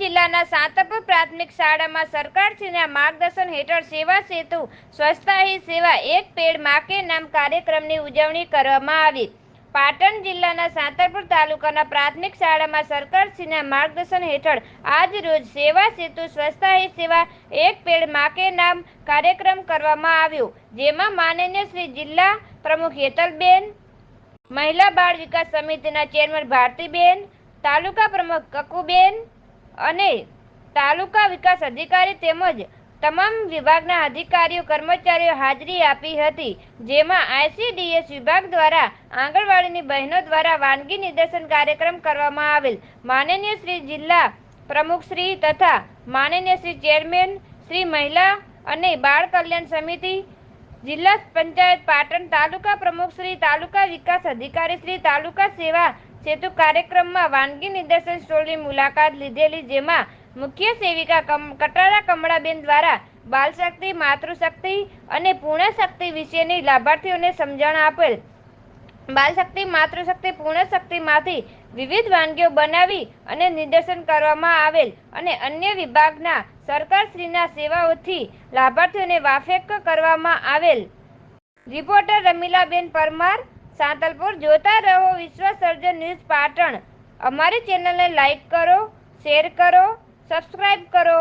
જિલ્લાના સાંતરપુર પ્રાથમિક શાળામાં સરકારશ્રીના માર્ગદર્શન હેઠળ સેવા સેતુ સ્વચ્છતા સેવા, એક પેડ માકે નામ કાર્યક્રમની ઉજવણી કરવામાં આવી. પાટણ જિલ્લાના સાંતરપુર તાલુકાના પ્રાથમિક શાળામાં સરકારશ્રીના માર્ગદર્શન હેઠળ આજ રોજ સેવા સેતુ સ્વચ્છતા સેવા, એક પેડ માકે નામ કાર્યક્રમ કરવામાં આવ્યો. જેમાં માનનીય શ્રી જિલ્લા પ્રમુખ હેતલબેન, મહિલા બાળ વિકાસ સમિતિના ચેરમેન ભારતીબેન, તાલુકા પ્રમુખ કકુબેન અને તાલુકા વિકાસ અધિકારી તેમજ તમામ વિભાગના અધિકારીઓ, કર્મચારીઓ હાજરી આપી હતી, જેમાં આઈસીડીએસ વિભાગ દ્વારા આંગણવાડીની બહેનો દ્વારા વાનગી નિદર્શન કાર્યક્રમ કરવામાં આવેલ. માનનીય શ્રી જિલ્લા પ્રમુખ શ્રી તથા માનનીય શ્રી ચેરમેન શ્રી મહિલા અને બાળ કલ્યાણ સમિતિ, જિલ્લા પંચાયત પાટણ તાલુકા પ્રમુખ શ્રી તાલુકા વિકાસ અધિકારી શ્રી તાલુકા સેવા સેતુ કાર્યક્રમમાં વાનગી નિદર્શન સ્ટોલની મુલાકાત લીધેલી, જેમાં મુખ્ય સેવિકા કટારા કમળાબેન દ્વારા બાલશક્તિ, માતૃશક્તિ અને પૂર્ણશક્તિ વિશેની લાભાર્થીઓને સમજણ આપેલ. બાલશક્તિ, માતૃશક્તિ, પૂર્ણશક્તિમાંથી વિવિધ વાનગીઓ બનાવી અને નિદર્શન કરવામાં આવેલ અને અન્ય વિભાગના સરકારશ્રીના સેવાઓથી લાભાર્થીઓને વાફેક કરવામાં આવેલ. રિપોર્ટર રમીલાબેન પરમાર સાંતલપુર જોતા રહો વિશ્વ સર્જન ન્યૂઝ પાટણ. અમારી ચેનલને લાઈક કરો શેર કરો સબસ્ક્રાઈબ કરો.